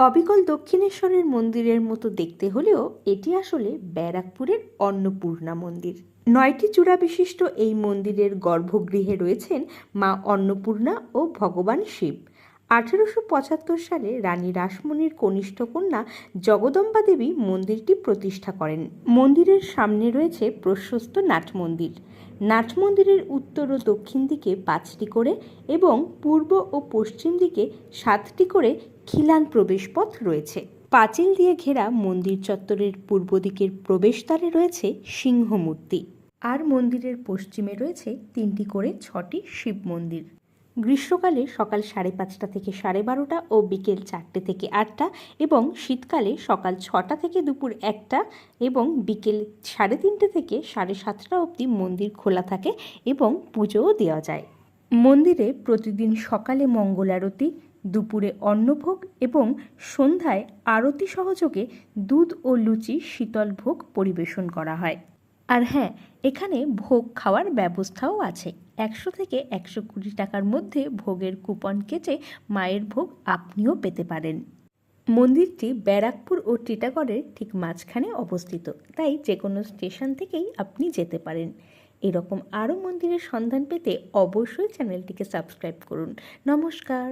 অবিকল দক্ষিণেশ্বরের মন্দিরের মতো দেখতে হলেও এটি আসলে ব্যারাকপুরের অন্নপূর্ণা মন্দির। নয়টি চূড়া বিশিষ্ট এই মন্দিরের গর্ভগৃহে রয়েছেন মা অন্নপূর্ণা ও ভগবান শিব। আঠেরোশো পঁচাত্তর সালে রানী রাসমণির কনিষ্ঠ কন্যা জগদম্বা দেবী মন্দিরটি প্রতিষ্ঠা করেন। মন্দিরের সামনে রয়েছে প্রশস্ত নাট মন্দির। নাট মন্দিরের উত্তর ও দক্ষিণ দিকে পাঁচটি করে এবং পূর্ব ও পশ্চিম দিকে সাতটি করে খিলান প্রবেশপথ রয়েছে। পাঁচিল দিয়ে ঘেরা মন্দির চত্বরের পূর্ব দিকের প্রবেশদ্বারে রয়েছে সিংহ মূর্তি আর মন্দিরের পশ্চিমে রয়েছে তিনটি করে ছটি শিব মন্দির। গ্রীষ্মকালে সকাল সাড়ে পাঁচটা থেকে সাড়ে বারোটা ও বিকেল চারটে থেকে আটটা এবং শীতকালে সকাল ছটা থেকে দুপুর একটা এবং বিকেল সাড়ে তিনটে থেকে সাড়ে সাতটা অবধি মন্দির খোলা থাকে এবং পুজোও দেওয়া যায়। মন্দিরে প্রতিদিন সকালে মঙ্গল আরতি, দুপুরে অন্নভোগ এবং সন্ধ্যায় আরতি সহযোগে দুধ ও লুচি শীতল ভোগ পরিবেশন করা হয়। আর হ্যাঁ এখানে ভোগ খাওয়ার ব্যবস্থাও আছে। একশো থেকে একশো কুড়ি টাকার মধ্যে ভোগের কুপন কেটে মায়ের ভোগ আপনিও পেতে পারেন। মন্দিরটি ব্যারাকপুর ও টিটাগড়ের ঠিক মাঝখানে অবস্থিত, তাই যে কোনো স্টেশন থেকেই আপনি যেতে পারেন। এরকম আরও মন্দিরের সন্ধান পেতে অবশ্যই চ্যানেলটিকে সাবস্ক্রাইব করুন। নমস্কার।